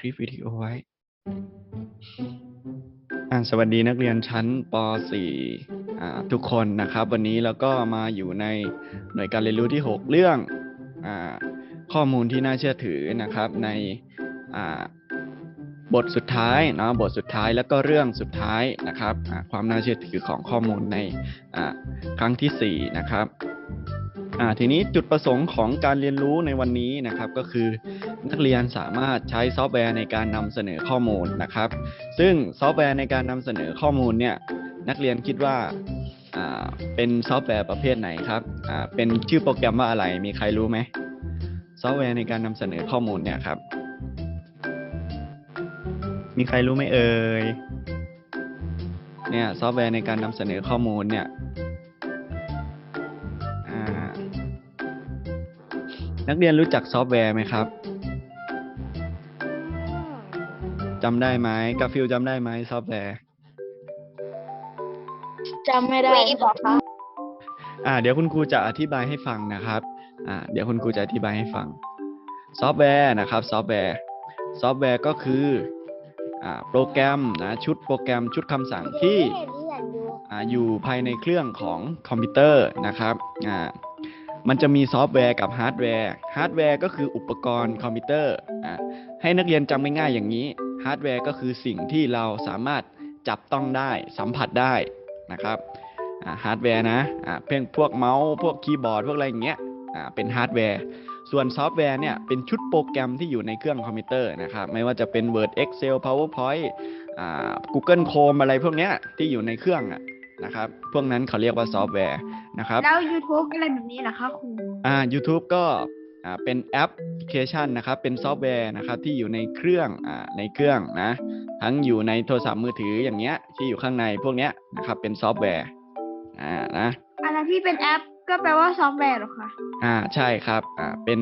คลิปวิดีโอไว้ อ่าสวัสดีนักเรียนชั้นป .4 อ่าทุกคนนะครับ วันนี้เราก็มาอยู่ในหน่วยการเรียนรู้ที่ 6 เรื่องอ่าข้อมูลที่น่าเชื่อถือนะครับ ในอ่าบทสุดท้ายเนาะบทสุดท้ายแล้วก็เรื่องสุดท้ายนะครับ ความน่าเชื่อถือของข้อมูลในอ่าครั้งทีสี่ 4 นะครับ ทีนี้จุดประสงค์ของการเรียนรู้ในวันนี้นะครับ ก็คือนักเรียนสามารถใช้ซอฟต์แวร์ในการนำเสนอข้อมูลนะครับ ซึ่งซอฟต์แวร์ในการนำเสนอข้อมูลเนี่ยนักเรียนคิดว่าอ่าเป็นซอฟต์แวร์ประเภทไหนครับอ่าเป็นชื่อโปรแกรมว่าอะไรมีใครรู้ไหมซอฟต์แวร์ในการนำเสนอข้อมูลเนี่ยครับ มีใครรู้ไหมเอ่ยเนี่ยซอฟต์แวร์ในการนำเสนอข้อมูลเนี่ย นักเรียนรู้จักซอฟต์แวร์ไหมครับจำได้ไหมกาฟิลจำได้ไหมซอฟต์แวร์จำไม่ได้ค่ะอ่า เดี๋ยวคุณครูจะอธิบายให้ฟังนะครับ อ่า เดี๋ยวคุณครูจะอธิบายให้ฟัง ซอฟต์แวร์นะครับซอฟต์แวร์ซอฟต์แวร์ก็คืออ่าโปรแกรมนะชุดโปรแกรมชุดคำสั่งที่อ่าอยู่ภายในเครื่องของคอมพิวเตอร์นะครับอ่า มันจะมีซอฟต์แวร์กับฮาร์ดแวร์ ฮาร์ดแวร์ก็คืออุปกรณ์คอมพิวเตอร์อ่าให้นักเรียนจำง่ายๆอย่างนี้ ฮาร์ดแวร์ก็คือสิ่งที่เราสามารถจับต้องได้ สัมผัสได้นะครับฮาร์ดแวร์นะอ่าเพียงพวกเมาส์ พวกคีย์บอร์ด พวกอะไรอย่างเงี้ยเป็นฮาร์ดแวร์ ส่วนซอฟต์แวร์เนี่ยเป็นชุดโปรแกรมที่อยู่ในเครื่องคอมพิวเตอร์นะครับ ไม่ว่าจะเป็น Word Excel PowerPoint อ่า Google Chrome อะไรพวกเนี้ยที่อยู่ในเครื่องนะครับ พวกนั้นเขาเรียกว่าซอฟต์แวร์ นะครับ แล้ว YouTube อะไรแบบนี้ล่ะคะครูอ่า YouTube ก็อ่าเป็นแอปพลิเคชันนะครับ เป็นซอฟต์แวร์นะครับที่อยู่ในเครื่องอ่าในเครื่องนะ ทั้งอยู่ในโทรศัพท์มือถืออย่างเงี้ย ที่อยู่ข้างในพวกเนี้ยนะครับ เป็นซอฟต์แวร์อ่านะอะไรที่เป็นแอปก็แปลว่าซอฟต์แวร์เหรอคะอ่าใช่ครับอ่าเป็น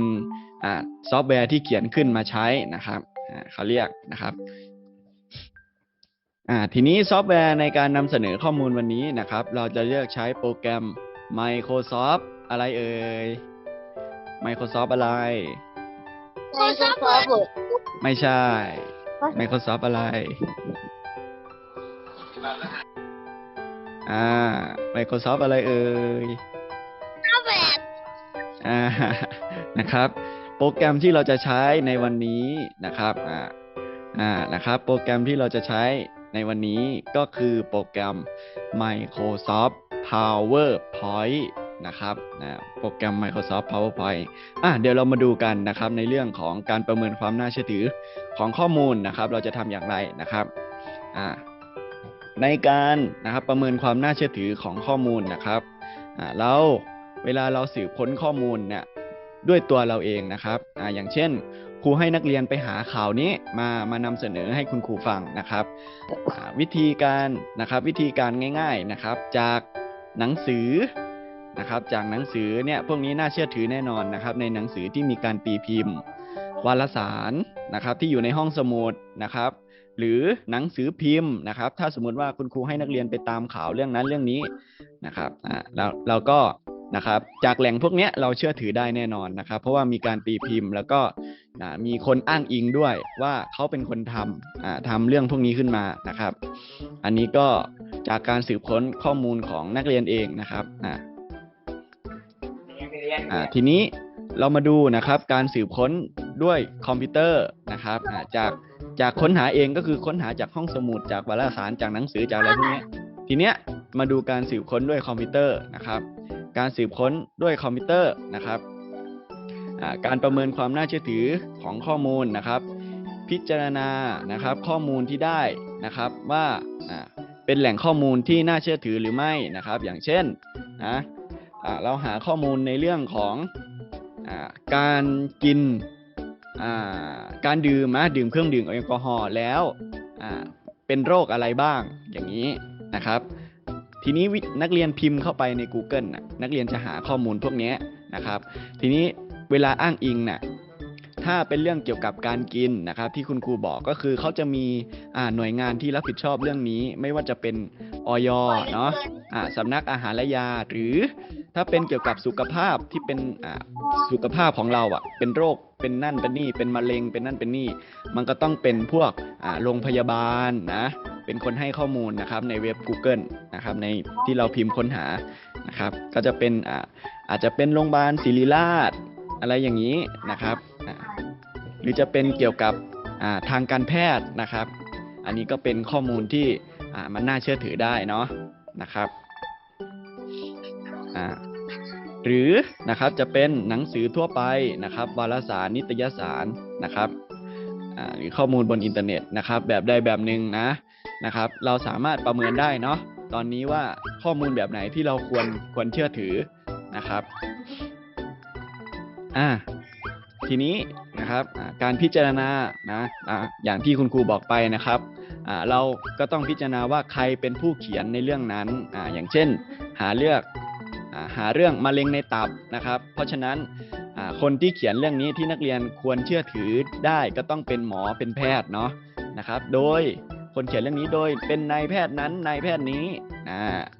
อ่าซอฟต์แวร์ที่เขียนขึ้นมาใช้นะครับอ่าเขาเรียกนะครับอ่าทีนี้ซอฟต์แวร์ในการนำเสนอข้อมูลวันนี้นะครับ เราจะเลือกใช้โปรแกรม Microsoft อะไรเอ่ย Microsoft อะไร Microsoft Word ไม่ใช่ Microsoft อะไร อ่า Microsoft อะไรเอ่ยอ่า นะครับ โปรแกรมที่เราจะใช้ในวันนี้นะครับ อ่า อ่า นะครับ โปรแกรมที่เราจะใช้ในวันนี้ก็คือโปรแกรม Microsoft PowerPoint นะครับนะโปรแกรม Microsoft PowerPoint อะเดี๋ยวเรามาดูกันนะครับในเรื่องของการประเมินความน่าเชื่อถือของข้อมูลนะครับ เราจะทำอย่างไรนะครับอ่าในการนะครับประเมินความน่าเชื่อถือของข้อมูลนะครับอ่าแล้วเวลาเราสืบค้นข้อมูลเนี่ยด้วยตัวเราเองนะครับอ่าอย่างเช่น ครูให้นักเรียนไปหาข่าวนี้มามานำเสนอให้คุณครูฟังนะครับ วิธีการนะครับวิธีการง่าย ๆนะครับ จาก หนังสือนะครับจากหนังสือเนี่ยพวกนี้น่าเชื่อถือแน่นอนนะครับ ในหนังสือที่มีการตีพิมพ์ วารสารนะครับ ที่อยู่ในห้องสมุดนะครับ หรือหนังสือพิมพ์นะครับ ถ้าสมมุติว่าคุณครูให้นักเรียนไปตามข่าวเรื่องนั้นเรื่องนี้นะครับอ่าเราเราก็นะครับจากแหล่งพวกนี้เราเชื่อถือได้แน่นอนนะครับ เพราะว่ามีการตีพิมพ์ แล้วก็มีคนอ้างอิงด้วยว่าเขาเป็นคนทำอ่าทำเรื่องพวกนี้ขึ้นมานะครับ อันนี้ก็ จากการสืบค้นข้อมูลของนักเรียนเองนะครับอ่าอ่าทีนี้เรามาดูนะครับการสืบค้นด้วยคอมพิวเตอร์นะครับอ่าจากจากค้นหาเองก็คือค้นหาจากห้องสมุดจากวารสารจากหนังสือจากอะไรพวกเนี้ยทีเนี้ยมาดูการสืบค้นด้วยคอมพิวเตอร์นะครับ การสืบค้นด้วยคอมพิวเตอร์นะครับอ่าการประเมินความน่าเชื่อถือของข้อมูลนะครับ พิจารณานะครับข้อมูลที่ได้นะครับว่าอ่า เป็นแหล่งข้อมูลที่น่าเชื่อถือหรือไม่นะครับ อย่างเช่นนะเราหาข้อมูลในเรื่องของอการกินการดื่มนะดื่มเครื่องดื่มแอลกอฮอล์แล้วเป็นโรคอะไรบ้างอย่างนี้นะครับ ทีนี้นักเรียนพิมพ์เข้าไปใน Google นะนักเรียนจะหาข้อมูลพวกนี้นะครับ ทีนี้เวลาอ้างอิงน่ะ ถ้าเป็นเรื่องเกี่ยวกับการกินนะครับที่คุณครูบอกก็คือเขาจะมีหน่วยงานที่รับผิดชอบเรื่องนี้ ไม่ว่าจะเป็นออยเนาะสำนักอาหารและยา หรือถ้าเป็นเกี่ยวกับสุขภาพที่เป็นสุขภาพของเราอะเป็นโรคเป็นนั่นเป็นนี่เป็นมะเร็งเป็นนั่นเป็นนี่ มันก็ต้องเป็นพวกโรงพยาบาลนะเป็นคนให้ข้อมูลนะครับในเว็บ Google นะครับในที่เราพิมพ์ค้นหานะครับก็จะเป็นอาอาจจะเป็นโรงพยาบาลศิริราชอะไรอย่างนี้นะครับ หรือจะเป็นเกี่ยวกับอ่าทางการแพทย์นะครับ อันนี้ก็เป็นข้อมูลที่อ่ามันน่าเชื่อถือได้เนาะนะครับอ่าหรือนะครับจะเป็นหนังสือทั่วไปนะครับ วารสารนิตยสารนะครับอ่าหรือข้อมูลบนอินเทอร์เน็ตนะครับ แบบใดแบบหนึ่งนะนะครับ เราสามารถประเมินได้เนาะตอนนี้ว่าข้อมูลแบบไหนที่เราควรควรเชื่อถือนะครับอ่า ทีนี้นะครับการพิจารณานะอย่างที่คุณครูบอกไปนะครับเราก็ต้องพิจารณาว่าใครเป็นผู้เขียนในเรื่องนั้นออย่างเช่น หาเลือกอ่าหาเรื่องมะเร็งในตับนะครับ เพราะฉะนั้นคนที่เขียนเรื่องนี้ที่นักเรียนควรเชื่อถือได้ก็ต้องเป็นหมอเป็นแพทย์เนาะนะครับ โดยคนเขียนเรื่องนี้โดยเป็นนายแพทย์นั้นนายแพทย์นี้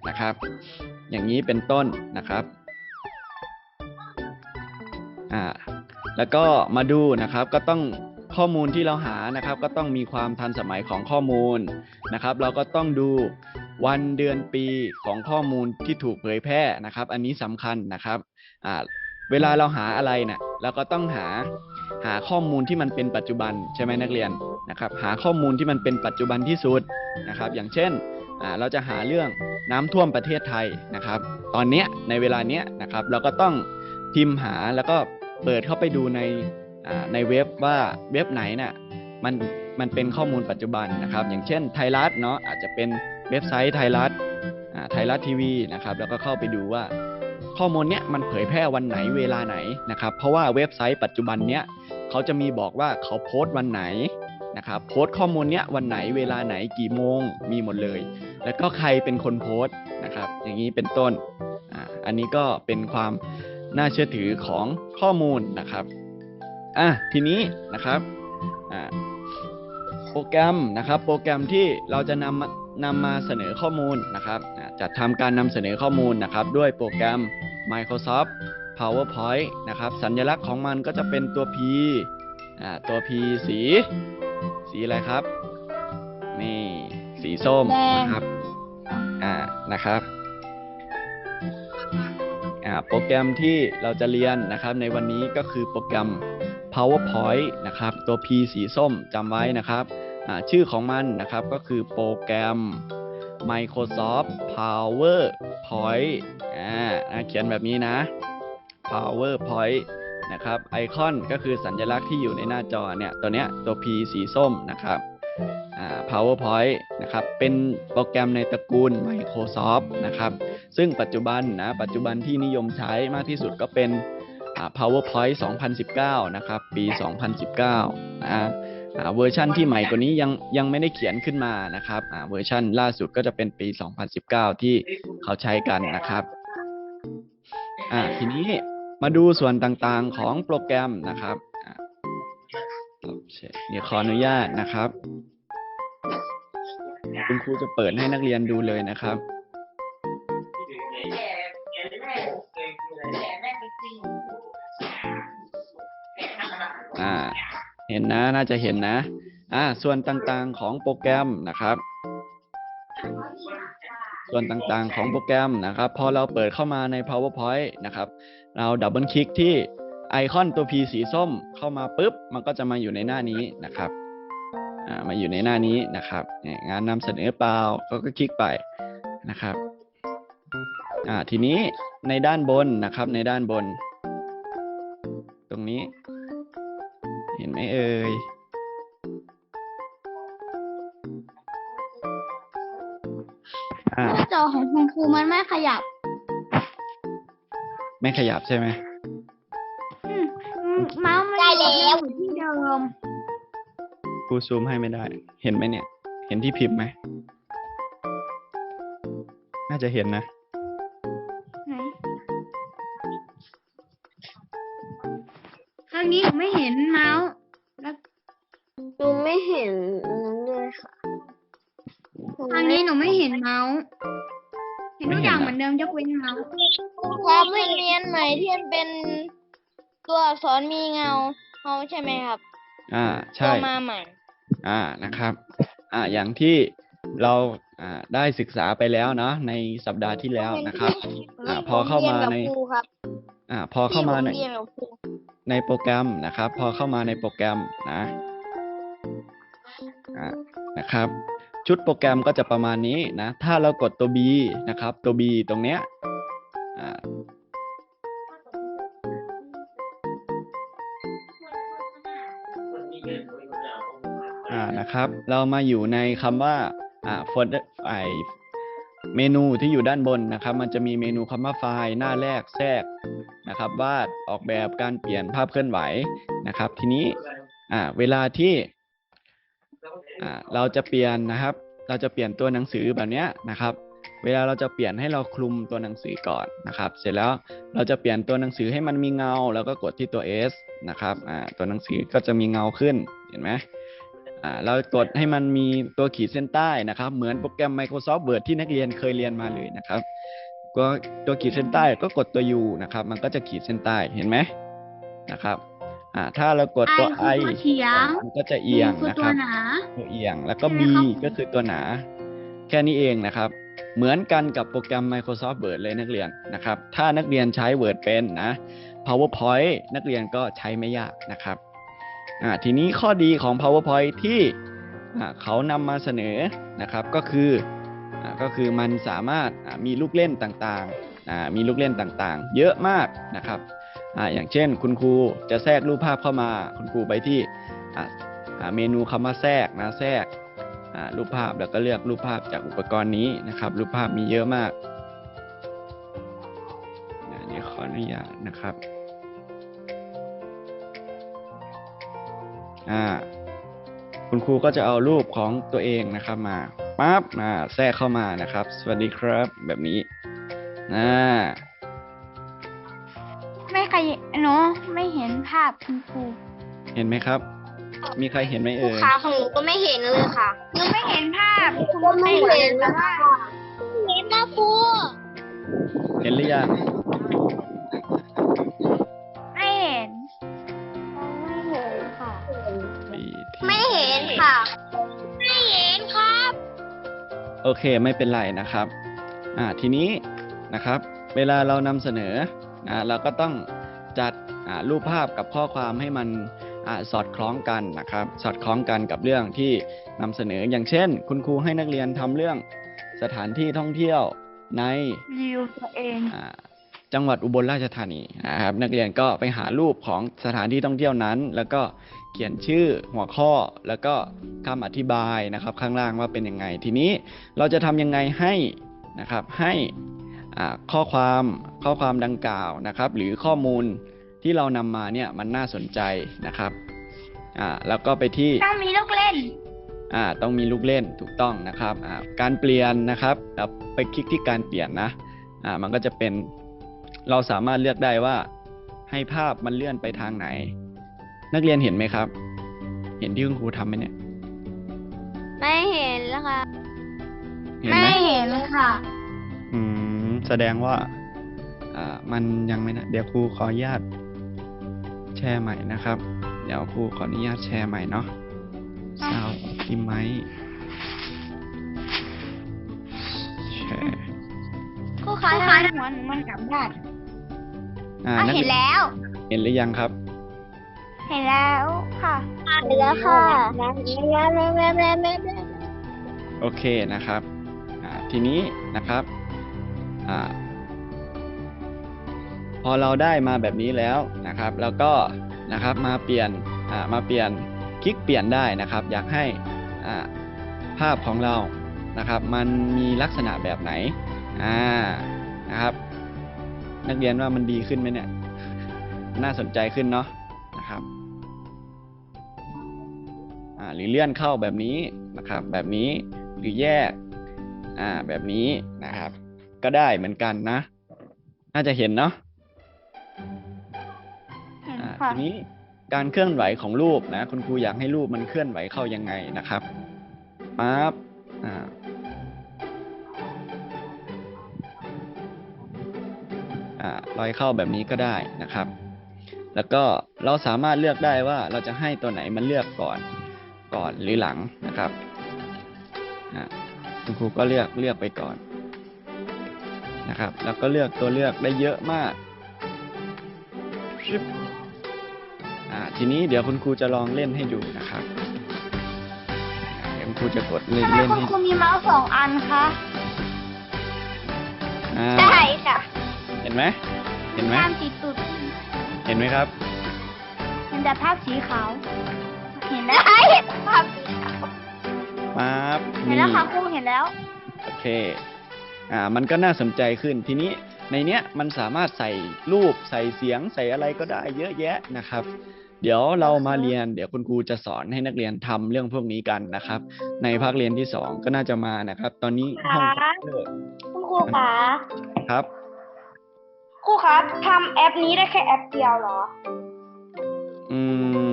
นะครับ อย่างนี้เป็นต้นนะครับ แล้วก็มาดูนะครับก็ต้องข้อมูลที่เราหานะครับ ก็ต้องมีความทันสมัยของข้อมูลนะครับ เราก็ต้องดูวันเดือนปีของข้อมูลที่ถูกเผยแพร่นะครับ อันนี้สำคัญนะครับอ่าเวลาเราหาอะไรเนี่ยเราก็ต้องหาหาข้อมูลที่มันเป็นปัจจุบันใช่ไหมนักเรียนนะครับ หาข้อมูลที่มันเป็นปัจจุบันที่สุดนะครับ อย่างเช่นเราจะหาเรื่องน้ำท่วมประเทศไทยนะครับ ตอนเนี้ยในเวลาเนี้ยนะครับ เราก็ต้องพิมพ์หาแล้วก็ เปิดเข้าไปดูในในเว็บว่าเว็บไหนน่ะมันมันเป็นข้อมูลปัจจุบันนะครับ อย่างเช่นไทยรัฐเนาะอาจจะเป็นเว็บไซต์ไทยรัฐไทยรัฐทีวีนะครับ แล้วก็เข้าไปดูว่าข้อมูลเนี้ยมันเผยแพร่วันไหนเวลาไหนนะครับ เพราะว่าเว็บไซต์ปัจจุบันเนี้ยเขาจะมีบอกว่าเขาโพสต์วันไหนนะครับโพสต์ข้อมูลเนี้ยวันไหนเวลาไหนกี่โมงมีหมดเลย แล้วก็ใครเป็นคนโพสต์นะครับ อย่างนี้เป็นต้นออันนี้ก็เป็นความ น่าเชื่อถือของข้อมูลนะครับอะทีนี้นะครับอ่าโปรแกรมนะครับโปรแกรมที่เราจะนำมานำมาเสนอข้อมูลนะครับอ่าจัดทำการนำเสนอข้อมูลนะครับ ด้วยโปรแกรม Microsoft PowerPoint นะครับ สัญลักษณ์ของมันก็จะเป็นตัว P อ่าตัว P สี สีอะไรครับ นี่ สีส้มแดงนะครับอ่านะครับอ่า โปรแกรมที่เราจะเรียนนะครับในวันนี้ก็คือโปรแกรม PowerPoint นะครับ ตัว P สีส้มจำไว้นะครับ ชื่อของมันนะครับก็คือโปรแกรม Microsoft PowerPoint อ่าเขียนแบบนี้นะ PowerPoint นะครับไอคอนก็คือสัญลักษณ์ที่อยู่ในหน้าจอเนี่ย ตัวเนี้ยตัว P สีส้มนะครับ PowerPoint นะครับ เป็นโปรแกรมในตระกูล Microsoft นะครับ ซึ่งปัจจุบันนะ ปัจจุบันที่นิยมใช้มากที่สุดก็เป็น PowerPoint 2019 นะครับ ปี 2019 นะอ่าเวอร์ชั่นที่ใหม่กว่านี้ยังยังไม่ได้เขียนขึ้นมานะครับเวอร์ชั่นล่าสุดก็จะเป็นปี 2019 ที่เขาใช้กันนะครับทีนี้มาดูส่วนต่างๆของโปรแกรมนะครับ เดี๋ยวขออนุญาตนะครับ คุณครูจะเปิดให้นักเรียนดูเลยนะครับ อ่า เห็นนะ น่าจะเห็นนะ อ่า ส่วนต่างๆของโปรแกรมนะครับ ส่วนต่างๆของโปรแกรมนะครับ พอเราเปิดเข้ามาใน PowerPoint นะครับ เราดับเบิลคลิกที่ ไอคอนตัว P สีส้มเข้ามาปุ๊บ มันก็จะมาอยู่ในหน้านี้นะครับอ่ามาอยู่ในหน้านี้นะครับเนี่ยงานนำเสนอเปล่าก็ก็คลิกไปนะครับอ่าทีนี้ในด้านบนนะครับ ในด้านบน ตรงนี้ เห็นไหมเอ่ยอ่าหน้าจอของคุณครูมันไม่ขยับ ไม่ขยับใช่ไหมอืมอืม เมาส์มันได้แล้วอยู่ที่เดิมครูซูมให้ไม่ได้ เห็นไหมเนี่ย เห็นที่พิมพ์ไหม น่าจะเห็นนะ ช่ไหมครับ อ่าตัใช่วมาใหม่ อ่านะครับ อ่าอย่างที่เราอ่าได้ศึกษาไปแล้วเนาะในสัปดาห์ที่แล้วนะครับ อ่าพอเข้ามาในผเรียนกับครูครับอ่าพอเข้ามาในที่ผเรียนกับครูในโปรแกรมนะครับ พอเข้ามาในโปรแกรมนะอ่านะครับชุดโปรแกรมก็จะประมาณนี้นะ ถ้าเรากดตัว B นะครับ ตัว B ตรงเนี้ย นะครับ เรามาอยู่ในคำว่าอ่า folder ไอเมนูที่อยู่ด้านบนนะครับ มันจะมีเมนูคำว่าไฟล์หน้าแรกแทรกนะครับวาดออกแบบการเปลี่ยนภาพเคลื่อนไหวนะครับ ทีนี้อ่าเวลาที่อ่าเราจะเปลี่ยนนะครับ เราจะเปลี่ยนตัวหนังสือแบบเนี้ยนะครับ เวลาเราจะเปลี่ยนให้เราคลุมตัวหนังสือก่อนนะครับ เสร็จแล้วเราจะเปลี่ยนตัวหนังสือให้มันมีเงา แล้วก็กดที่ตัว S นะครับอ่าตัวหนังสือก็จะมีเงาขึ้นเห็นไหม เรากดให้มันมีตัวขีดเส้นใต้นะครับ เหมือนโปรแกรม Microsoft Word ที่นักเรียนเคยเรียนมาเลยนะครับ ก็ตัวขีดเส้นใต้ก็กดตัว U นะครับ มันก็จะขีดเส้นใต้เห็นไหมนะครับอ่าถ้าเรากดตัว I I คือตัวเฉียงมันก็จะเอียงคือนะตัควรับหนาตัวเอียงแล้วก็ใช่ B ไหมครับก็คือตัวหนา แค่นี้เองนะครับ เหมือนกันกับโปรแกรม Microsoft Word เลยนักเรียนนะครับ ถ้านักเรียนใช้ Word เป็นนะ PowerPoint นักเรียนก็ใช้ไม่ยากนะครับ อ่าทีนี้ข้อดีของ PowerPoint ที่เขานำมาเสนอนะครับก็คืออก็คือมันสามารถมีลูกเล่นต่างๆ มีลูกเล่นต่างๆ เยอะมากนะครับออย่างเช่นคุณครูจะแทรกรูปภาพเข้ามา คุณครูไปที่เมนูคำว่าแทรกนะแทรกรูปภาพแล้วก็เลือกรูปภาพจากอุปกรณ์นี้นะครับ รูปภาพมีเยอะมากอ่าเดี๋ยวขออนุญาตนะครับ คุณครูก็จะเอารูปของตัวเองนะครับมาปั๊บอ่าแทรกเข้ามานะครับ สวัสดีครับ แบบนี้อ่าไม่ใครเนาะไม่เห็นภาพคุณครูเห็นไหมครับ มีใครเห็นไหมครูเอ่ยขาของหนูก็ไม่เห็นเลยค่ะหนูไม่เห็นภาพคุณก็ไม่เห็นแต่นะว่าเห็นนะครูเห็นหรือยัง อเคไม่เป็นไรนะครับอ่าทีนี้นะครับเวลาเรานำเสนออ่าเราก็ต้องจัดอ่ารูปภาพกับข้อความให้มันอ่าสอดคล้องกันนะครับ สอดคล้องกันกับเรื่องที่นำเสนออย่างเช่น คุณครูให้นักเรียนทำเรื่องสถานที่ท่องเที่ยวในรีวิวตัวเองอ่า จังหวัดอุบลราชธานีนะครับนักเรียนก็ไปหารูปของสถานที่ท่องเที่ยวนั้น แล้วก็เขียนชื่อหัวข้อแล้วก็คำอธิบายนะครับ ข้างล่างว่าเป็นยังไง ทีนี้เราจะทำยังไงให้นะครับให้อ่าข้อความข้อความดังกล่าวนะครับ หรือข้อมูลที่เรานำมาเนี่ยมันน่าสนใจนะครับอ่าแล้วก็ไปที่ต้องมีลูกเล่นอ่าต้องมีลูกเล่นถูกต้องนะครับอ่าการเปลี่ยนนะครับเราไปคลิกที่การเปลี่ยนนะอ่ามันก็จะเป็น เราสามารถเลือกได้ว่า ให้ภาพมันเลื่อนไปทางไหน นักเรียนเห็นไหมครับ เห็นที่คุณครูทำไหมเนี่ย ไม่เห็นแล้วค่ะเห็นไหมไม่เห็นค่ะอืมแสดงว่า อ่า มันยังไม่นะเดี๋ยวครูขออนุญาตแชร์ใหม่นะครับ เดี๋ยวครูขออนุญาตแชร์ใหม่เนาะซาวอิมไมแชร์ คู่ค้าทำไมหัวหนูมันกลับด้าน อ่าอะนักเห็นแล้ว เห็นหรือยังครับ เห็นแล้วค่ะ เห็นแล้วค่ะแล้วแล้วแล้วแล้วแล้วแล้วโอเคนะครับอ่าทีนี้นะครับอ่าพอเราได้มาแบบนี้แล้วนะครับ แล้วก็นะครับมาเปลี่ยนอ่ามาเปลี่ยนคลิกเปลี่ยนได้นะครับ อยากให้อ่าภาพของเรานะครับ มันมีลักษณะแบบไหนอ่านะครับ นักเรียนว่ามันดีขึ้นไหมเนี่ย น่าสนใจขึ้นเนาะนะครับอ่าหรือเลื่อนเข้าแบบนี้นะครับ แบบนี้หรือแยกอ่าแบบนี้นะครับ ก็ได้เหมือนกันนะ น่าจะเห็นเนาะเห็นอ่าค่ะทีนี้การเคลื่อนไหวของรูปนะ คุณครูอยากให้รูปมันเคลื่อนไหวเข้ายังไงนะครับปั๊บอ่า ลอยเข้าแบบนี้ก็ได้นะครับ แล้วก็เราสามารถเลือกได้ว่าเราจะให้ตัวไหนมันเลือกก่อนก่อนหรือหลังนะครับอ่าคุณครูก็เลือกเลือกไปก่อนนะครับ แล้วก็เลือกตัวเลือกได้เยอะมากชึบอ่าทีนี้เดี๋ยวคุณครูจะลองเล่นให้ดูนะครับอ่าเดี๋ยวคุณครูจะกดเล่นทำไมเล่นคุณให้ครูมีเมาส์สองอันคะอ่าได้ค่ะ เห็นไหม เห็นไหมตามติดตุดเห็นไหมครับ เห็นแต่ภาพสีขาว เห็นแล้วได้เห็นภาพสีขาวปั๊บเห็นแล้วค่ะครูเห็นแล้ว โอเค อ่า มันก็น่าสนใจขึ้น ทีนี้ในเนี้ยมันสามารถใส่รูปใส่เสียงใส่อะไรก็ได้เยอะแยะนะครับ เดี๋ยวเรามาเรียน เดี๋ยวคุณครูจะสอนให้นักเรียนทำเรื่องพวกนี้กันนะครับ ในภาคเรียนที่สองก็น่าจะมานะครับ ตอนนี้ห้องคอมพิวเตอร์คุณครูคะครับ ครูครับทำแอปนี้ได้แค่แอปเดียวเหรอ อืม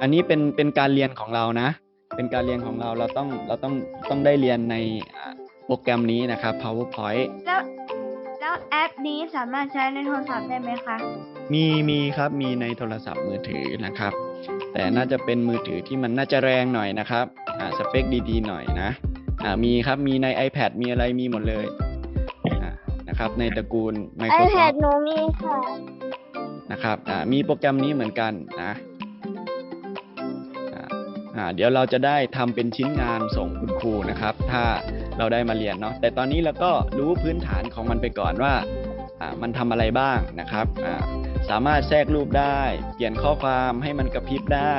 อันนี้เป็นเป็นการเรียนของเรานะ เป็นการเรียนของเราเราต้องเราต้องต้องได้เรียนในอ่าโปรแกรมนี้นะครับ PowerPoint แล้วแล้วแอปนี้สามารถใช้ในโทรศัพท์ได้ไหมคะ มีมีครับมีในโทรศัพท์มือถือนะครับ แต่น่าจะเป็นมือถือที่มันน่าจะแรงหน่อยนะครับ อ่าสเปคดีๆหน่อยนะ อ่ามีครับมีใน iPad มีอะไรมีหมดเลยอ่า นะครับ ในตระกูลไอแพ Microsoft ดหนูมีค่ะ นะครับอ่ามีโปรแกรมนี้เหมือนกันนะอ่าอ่าเดี๋ยวเราจะได้ทำเป็นชิ้นงานส่งคุณครูนะครับ ถ้าเราได้มาเรียนเนาะแต่ตอนนี้เราก็รู้พื้นฐานของมันไปก่อนว่าอ่ามันทำอะไรบ้างนะครับอ่าสามารถแทรกรูปได้ เปลี่ยนข้อความให้มันกระพริบได้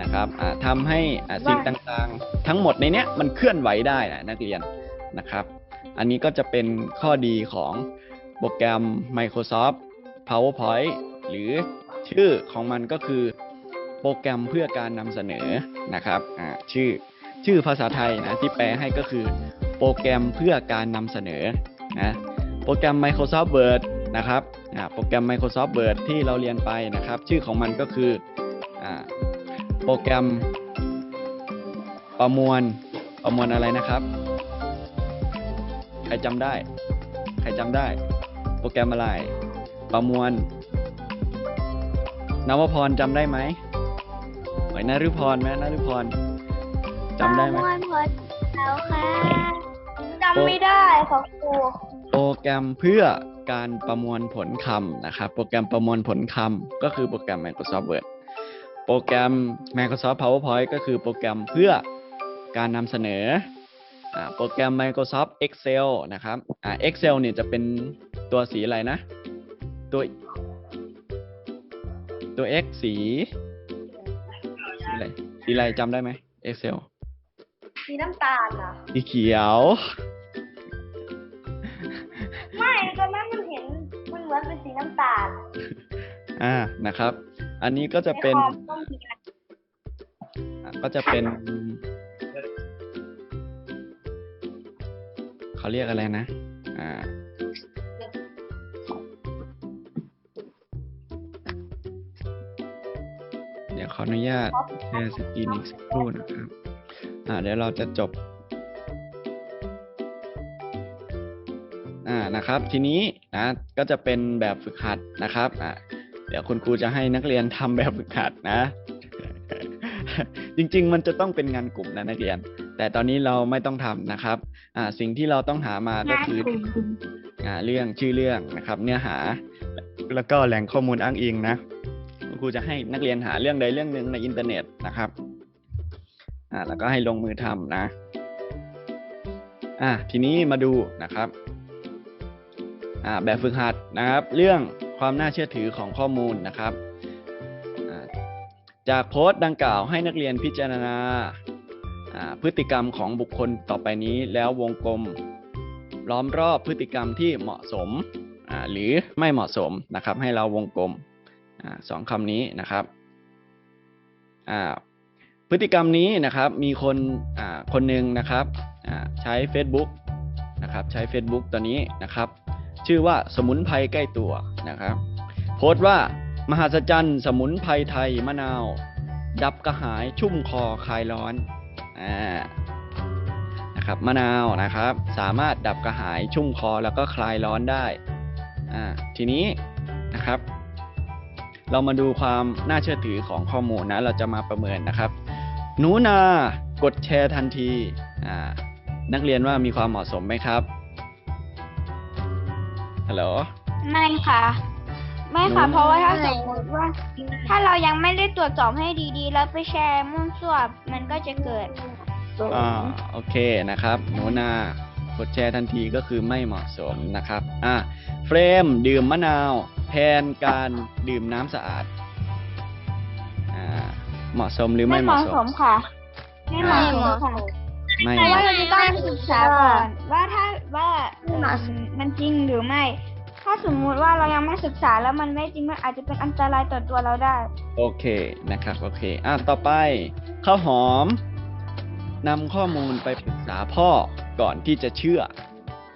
นะครับอ่าทำให้อ่าสิ่งต่างๆ ทั้งหมดในเนี้ยมันเคลื่อนไหวได้นะนักเรียนนะครับ อันนี้ก็จะเป็นข้อดีของโปรแกรม Microsoft PowerPoint หรือชื่อของมันก็คือโปรแกรมเพื่อการนำเสนอนะครับชื่อชื่อภาษาไทยนะที่แปลให้ก็คือโปรแกรมเพื่อการนำเสนอนะโปรแกรม Microsoft Word นะครับโปรแกรม Microsoft Word ที่เราเรียนไปนะครับ ชื่อของมันก็คืออโปรแกรมประมวลประมวลอะไรนะครับ ครจำได้ ใครจำได้ โปรแกรมอะไร ประมวลนวพรจำได้ไหมหอยนารุพรไหมนารุพรจำได้ไหมประมวลผลแล้วค่ะจำไม่ได้ค่ะครูโปรแกรมเพื่อการประมวลผลคำนะครับ โปรแกรมประมวลผลคำก็คือโปรแกรม Microsoft Word โปรแกรม Microsoft PowerPoint ก็คือโปรแกรมเพื่อการนำเสนออ่า โปรแกรม Microsoft Excel นะครับอ่า Excel เนี่ยจะเป็นตัวสีอะไรนะ ตัวตัว X สีสีอะไรสีอะไรจำได้ไหม Excel สีน้ำตาลเหรอสีเขียว ไม่ตอนนั้นมันเห็นมันเหมือนเป็นสีน้ำตาล อ่านะครับ อันนี้ก็จะเป็นในคอมก็มีอันอะก็จะเป็น เขาเรียกอะไรนะ อ่า เดี๋ยวขออนุญาตแชร์สกรีนอีกสักครู่นะครับ อ่า เดี๋ยวเราจะจบ อ่า นะครับ ทีนี้นะ ก็จะเป็นแบบฝึกหัดนะครับ อ่า เดี๋ยวคุณครูจะให้นักเรียนทำแบบฝึกหัดนะ จริง ๆ มันจะต้องเป็นงานกลุ่มนะนักเรียน แต่ตอนนี้เราไม่ต้องทำนะครับ อ่าสิ่งที่เราต้องหามาก็คืออ่าเรื่องชื่อเรื่องนะครับ เนื้อหา แล้วก็แหล่งข้อมูลอ้างอิงนะคุณครูจะให้นักเรียนหาเรื่องใดเรื่องหนึ่งในอินเทอร์เน็ตนะครับอ่าแล้วก็ให้ลงมือทำนะอ่าทีนี้มาดูนะครับอ่าแบบฝึกหัดนะครับ เรื่องความน่าเชื่อถือของข้อมูลนะครับอ่าจากโพสต์ดังกล่าวให้นักเรียนพิจารณาอ่า พฤติกรรมของบุคคลต่อไปนี้แล้ววงกลม ล้อมรอบพฤติกรรมที่เหมาะสมหรือไม่เหมาะสมนะครับ ให้เราวงกลมอสองคำนี้นะครับพฤติกรรมนี้นะครับมีคนคนหนึ่งนะครับใช้ Facebook นะครับใช้ Facebook ตัวนี้นะครับ ชื่อว่าสมุนไพรใกล้ตัวนะครับ โพสต์ว่ามหัศจรรย์ สมุนไพรไทยมะนาว ดับกระหายชุ่มคอคลายร้อน อ่านะครับมะนาวนะครับ สามารถดับกระหายชุ่มคอแล้วก็คลายร้อนได้อ่าทีนี้นะครับ เรามาดูความน่าเชื่อถือของข้อมูลนะ เราจะมาประเมินนะครับหนูนากดแชร์ทันทีอ่านักเรียนว่ามีความเหมาะสมไหมครับฮัลโหลไม่ค่ะ ไม่ค่ะหนูเพราะว่าถ้าสมมติว่า ถ้าเรายังไม่ได้ตรวจสอบให้ดีๆ แล้วไปแชร์มั่วซั่วมันก็จะเกิดอ่าโอเคนะครับหนูนากดแชร์ทันทีก็คือไม่เหมาะสมนะครับอ่าเฟรมดื่มมะนาวแทนการดื่มน้ำสะอาดอ่าเหมาะสมหรือไม่ไม่เหเหมาะมาะสสมมค่ะไม่เหมาะสมค่ะไม่เพราะเหว่ามาะเราจะต้องศึกษาก่อนว่าถ้าว่าเอ่อมันจริงหรือไม่ ถ้าสมมุติว่าเรายังไม่ศึกษาแล้วมันไม่จริงมันอาจจะเป็นอันตรายต่อตัวเราได้ โอเคนะครับ โอเค อะต่อไปข้าวหอมนำข้อมูลไปปรึกษาพ่อก่อนที่จะเชื่อ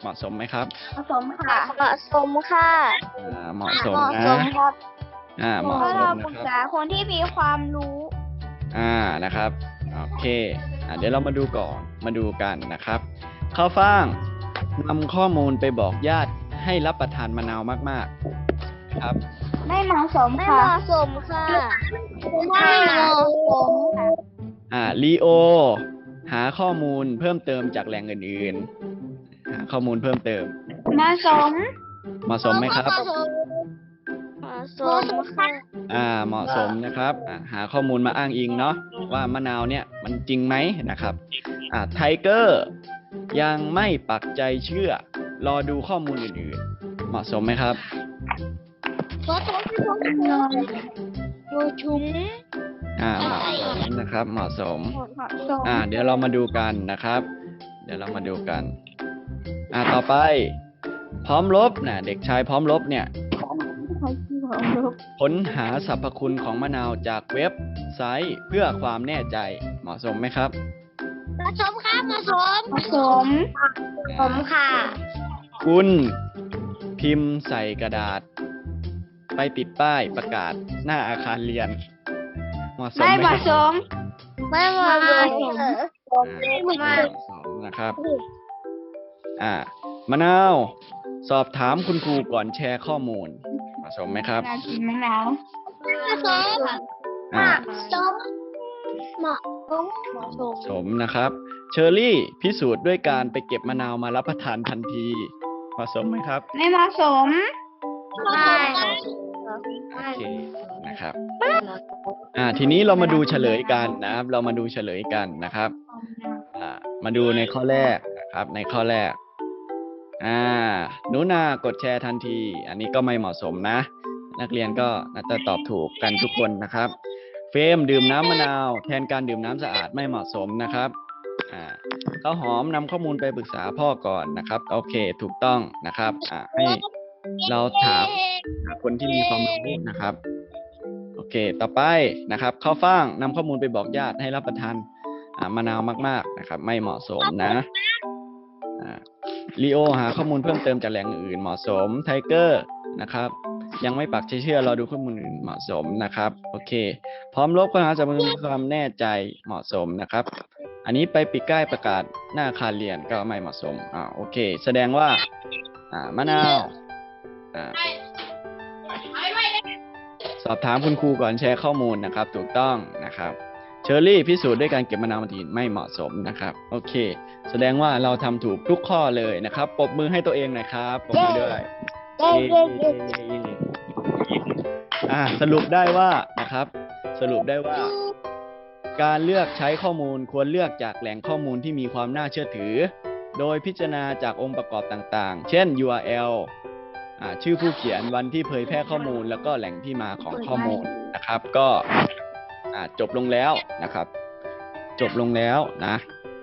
เหมาะสมไหมครับผสมค่ะ เหมาะสมค่ะอ่าเหมาะสมเหมาะนะสมครับอ่าเหมาะเพราะสเรามปรึนะกครับษาคนที่มีความรู้ อ่านะครับโอเคอ่าเดี๋ยวเรามาดูก่อนมาดูกันนะครับข้าวฟ่างนำข้อมูลไปบอกญาติ ให้รับประทานมะนาวมาก ๆ ครับ ไม่เหมาะสมไม่เหค่ะ มาะสมค่ะไม่เหมาะสมอ่าลีโอ หาข้อมูลเพิ่มเติมจากแหล่งอื่นๆหาข้อมูลเพิ่มเติมเหมาะสม เหมาะสมไหมครับ เหมาะสมค่ะอ่าเหมาะสมนะครับอ่าหาข้อมูลมาอ้างอิงเนาะว่ามะนาวเนี่ยมันจริงไหมนะครับอ่าไทเกอร์ยังไม่ปักใจเชื่อ รอดูข้อมูลอื่นๆ เหมาะสมไหมครับเหมาะสมดูชุ้มอ่าเหมาะสมนะครับ เหมาะสม เหมาะสมอ่า เดี๋ยวเรามาดูกันนะครับ เดี๋ยวเรามาดูกัน อ่าต่อไป พร้อมลบนะเด็กชายพร้อมลบเนี่ยค้นหาสรรพคุณของมะนาวจากเว็บไซต์เพื่อความแน่ใจเหมาะสมไหมครับเหมาะสมค่ะเหมาะสมเหมาะสม ผมค่ะ คุณพิมพ์ใส่กระดาษ ไปติดป้ายประกาศหน้าอาคารเรียนเหมาะสมไม่ไหมเหมาะคสรับมไม่เหมาะสมอ่าไม่เหมาะสมนะครับ อ่ามะนาว สอบถามคุณครูก่อนแชร์ข้อมูลเหมาะสมไหมครับนากินมะนาวเหมาะสมอ่าสมเหมาะสมเหมาะสมสมนะครับ เชอรี่พิสูจน์ด้วยการไปเก็บมะนาวมารับประทานทันที เหมาะสมไหมครับ ไม่เหมาะสมไม่โอเคนะครับ อ่า ทีนี้เรามาดูเฉลยกันนะครับ เรามาดูเฉลยกันนะครับ อ่า มาดูในข้อแรกนะครับ ในข้อแรก อ่าหนูนากดแชร์ทันที อันนี้ก็ไม่เหมาะสมนะ นักเรียนก็น่าจะตอบถูกกันทุกคนนะครับ เฟรมดื่มน้ำมะนาว แทนการดื่มน้ำสะอาดไม่เหมาะสมนะครับ อ่าข้าวหอมนำข้อมูลไปปรึกษาพ่อก่อนนะครับ โอเค ถูกต้องนะครับ อ่าให้เราถามหาคนที่มีความรู้นะครับ โอเค ต่อไปนะครับข้าวฟ่างนำข้อมูลไปบอกญาติให้รับประทานอ่ามะนาวมาก ๆนะครับ ไม่เหมาะสมนะอ่าลีโอหาข้อมูลเพิ่มเติมจากแหล่งอื่นเหมาะสมไทเกอร์นะครับ ยังไม่ปักใจเชื่อเรอดูข้อมูลอื่นเหมาะสมนะครับ โอเค พร้อมลบข้อหาจะมีความแน่ใจเหมาะสมนะครับ อันนี้ไปปิดใกล้ประกาศหน้าอาคารเรียนก็ไม่เหมาะสมอ่าโอเค แสดงว่า อ่ามะนาวอ่าสอบถามคุณครูก่อนแชร์ข้อมูลนะครับ ถูกต้องนะครับเชอรี่พิสูจน์ด้วยการเก็บมะนาวมาทีไม่เหมาะสมนะครับ โอเค แสดงว่าเราทำถูกทุกข้อเลยนะครับปรบมือให้ตัวเองหน่อยครับปรบมือด้วยเย้เย้เย้อ่าสรุปได้ว่านะครับ สรุปได้ว่า การเลือกใช้ข้อมูลควรเลือกจากแหล่งข้อมูลที่มีความน่าเชื่อถือ โดยพิจารณาจากองค์ประกอบต่างๆ เช่น URL อ่าชื่อผู้เขียนวันที่เผยแพร่ข้อมูล แล้วก็แหล่งที่มาของข้อมูลนะครับ ก็อ่าจบลงแล้วนะครับ จบลงแล้วนะ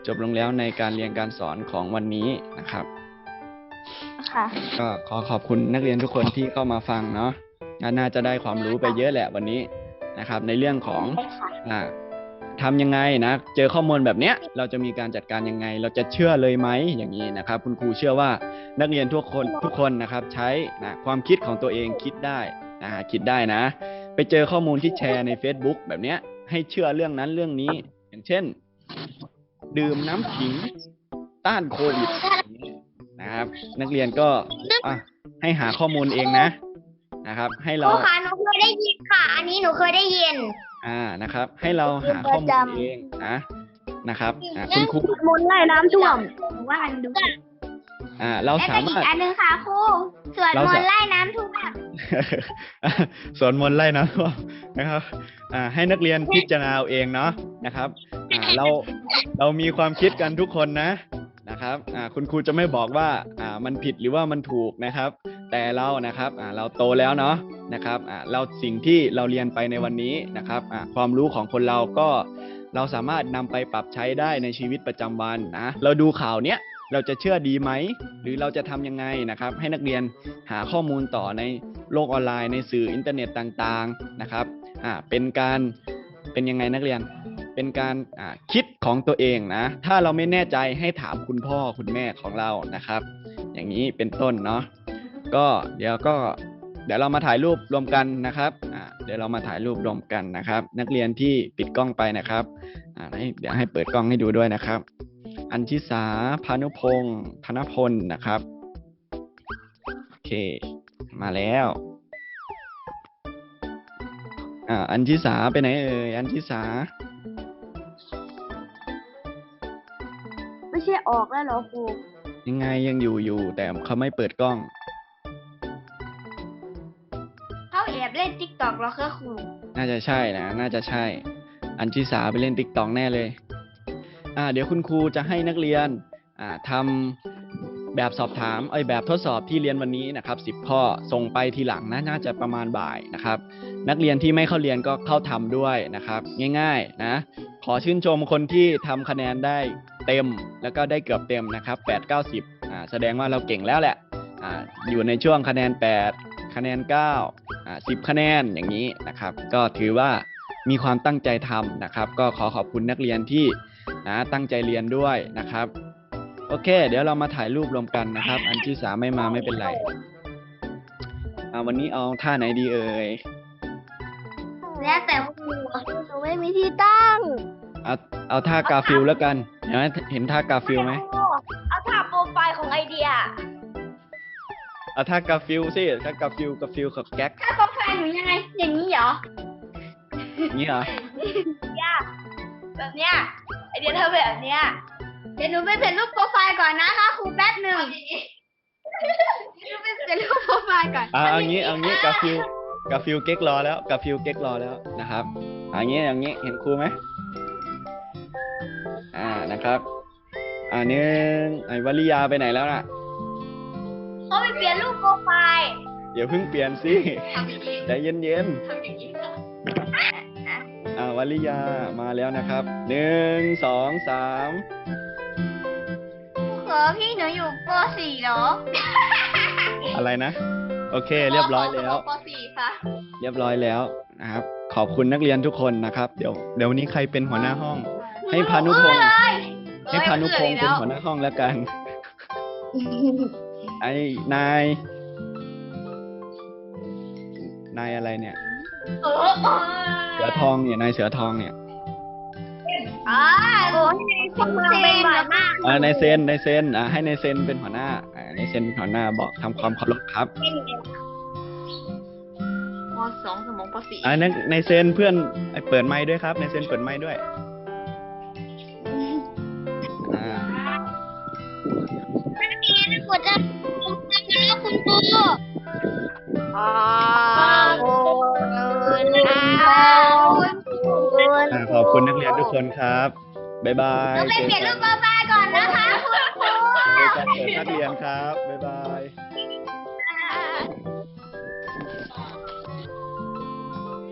จบลงแล้วในการเรียนการสอนของวันนี้นะครับค่ะก็ขอขอบคุณนักเรียนทุกคนที่เข้ามาฟังเนาะน่าจะได้ความรู้ไปเยอะแหละวันนี้นะครับ ในเรื่องของอ่า ทำยังไงนะเจอข้อมูลแบบเนี้ยเราจะมีการจัดการยังไง เราจะเชื่อเลยไหมอย่างนี้นะครับ คุณครูเชื่อว่านักเรียนทุกคนทุกคนนะครับ ใช้นะความคิดของตัวเองคิดได้นะฮะคิดได้นะ ไปเจอข้อมูลที่แชร์ใน Facebook แบบเนี้ย ให้เชื่อเรื่องนั้นเรื่องนี้ อย่างเช่น ดื่มน้ำขิงต้านโควิดอย่างนี้นะครับ นักเรียนก็อะให้หาข้อมูลเองนะนะครับ ให้คเรารูคะหนูเคยได้ยินค่ะ อันนี้หนูเคยได้ยิน อ่านะครับ ให้เราหาข้อมูลเองนะนะครับอ่าคุณครูมนต์ไล่น้ำท่วมว่าอันดูอ่า เราแล้วสาก็อีมารกถอันหนึงค่ะครูสวดเรามสานต์ไล่น้ำท่วมสวนมนต์ไล่นะนะครับ อ่า ให้นักเรียนพิจารณาเอาเองเนาะนะครับ อ่าเราเรามีความคิดกันทุกคนนะ นะครับคุณครูจะไม่บอกว่ามันผิดหรือว่ามันถูกนะครับ แต่เรานะครับเราโตแล้วเนาะนะครับเราสิ่งที่เราเรียนไปในวันนี้นะครับความรู้ของคนเราก็เราสามารถนำไปปรับใช้ได้ในชีวิตประจำวันนะเราดูข่าวเนี้ยเราจะเชื่อดีไหม หรือเราจะทำยังไงนะครับ ให้นักเรียนหาข้อมูลต่อในโลกออนไลน์ในสื่ออินเทอร์เน็ตต่างๆนะครับอ่าเป็นการเป็นยังไงนักเรียน เป็นการคิดของตัวเองนะ ถ้าเราไม่แน่ใจให้ถามคุณพ่อคุณแม่ของเรานะครับ อย่างนี้เป็นต้นเนาะก็เดี๋ยวก็เดี๋ยวเรามาถ่ายรูปรวมกันนะครับเดี๋ยวเรามาถ่ายรูปรวมกันนะครับ นักเรียนที่ปิดกล้องไปนะครับให้เดี๋ยวให้เปิดกล้องให้ดูด้วยนะครับ อัญชิสาพานุพงศ์ธนพลนะครับโอเค มาแล้วอ่าอัญชิสาไปไหนเอ่ยอัญชิสา ใช่ออกแล้วเหรอครูยังไงยังอยู่อยู่แต่เขาไม่เปิดกล้อง เขาแอบเล่นติ๊กต็อกเหรอคะครู น่าจะใช่นะ น่าจะใช่ อันชิสาไปเล่นติ๊กตอกแน่เลย อ่า เดี๋ยวคุณครูจะให้นักเรียน อ่าทำแบบสอบถามเอ้ยแบบทดสอบที่เรียนวันนี้นะครับสิบข้อส่งไปทีหลังนะน่าจะประมาณบ่ายนะครับ นักเรียนที่ไม่เข้าเรียนก็เข้าทำด้วยนะครับ ง่าย ๆ นะ ขอชื่นชมคนที่ทำคะแนนได้เต็ม แล้วก็ได้เกือบเต็มนะครับ8 9 0อ่าแสดงว่าเราเก่งแล้วแหละอ่าอยู่ในช่วงคะแนน 8 คะแนน9อ่า10 คะแนนอย่างนี้นะครับ ก็ถือว่ามีความตั้งใจทำนะครับ ก็ขอขอบคุณนักเรียนที่นะตั้งใจเรียนด้วยนะครับ โอเค เดี๋ยวเรามาถ่ายรูปรวมกันนะครับ อันที่สามไม่มาไม่เป็นไรอ่าวันนี้เอาท่าไหนดีเอ่ย แล้วแต่ครูหนูไม่มีที่ตั้ง เอาเอาท่ากาฟิลแล้วกันเห็นไหมเห็นท่ากาฟิลไหมเอาท่าโปรไฟล์ของไอเดียเอาท่ากาฟิลสิท่ากาฟิลกาฟิลกับแก๊กถ้าโปรไฟล์หนูยังไง อย่างนี้เหรออย่างนี้เหรอแบบเนี้ยไอเดียเธอแบบเนี้ยเดี๋ยวหนูไปเปลี่ยนรูปโปรไฟล์ก่อนนะคะครูแป๊บหนึ่งหนูไปเปลี่ยนรูปโปรไฟล์ก่อนอ่าเอางี้เอางี้กาฟิล กาฟิลเก๊กรอแล้วกาฟิลเก๊กรอแล้วนะครับเอย่างงี้อย่างงี้เห็นครูไหมอ่านะครับ อ่าหนึ่งไอ้วลิยาไปไหนแล้วน่ะเขาไปเปลี่ยนรูปโปรไฟล์เดี๋ยวเพิ่งเปลี่ยนสิทำอย่างนี้ใจเย็นทำอย่างนี้ค่ะๆอ่าวลิยามาแล้วนะครับหนึ่งสองสามครูพี่หนูอยู่ป .4 เหรอ อะไรนะ โอเค เรียบร้อยแล้ว ป .4 ค่ะ เรียบร้อยแล้วนะครับ ขอบคุณนักเรียนทุกคนนะครับ เดี๋ยวเดี๋ยววันนี้ใครเป็นหัวหน้าห้อง ให้พานุพงศ์ให้พานุพงศ์เป็นหัวหน้าห้องแล้วกัน ไอ้นาย นายอะไรเนี่ย เออเออเสือทองเนี่ย นายเสือทองเนี่ยอ่าโอ้ยคุณเซนเหรอคะอ่านายเซนนายเซนอ่าให้นายเซนเป็นหัวหน้า อ่านายเซนเป็นหัวหน้าบอกทำความเคารพครับมสองสมองป .4 อ่านายนายเซนเพื่อนไอ้เปิดไมค์ด้วยครับนายเซนเปิดไมค์ด้วยอ่ากดจะทำแล้วคุณครูขอบคุณค่ะอ่าขอบคุณนักเรียนทุกคนครับบ๊ายบายหนูไปเปลี่ยนรูปโป นเปิดนักเรียนครับ บ๊ายบาย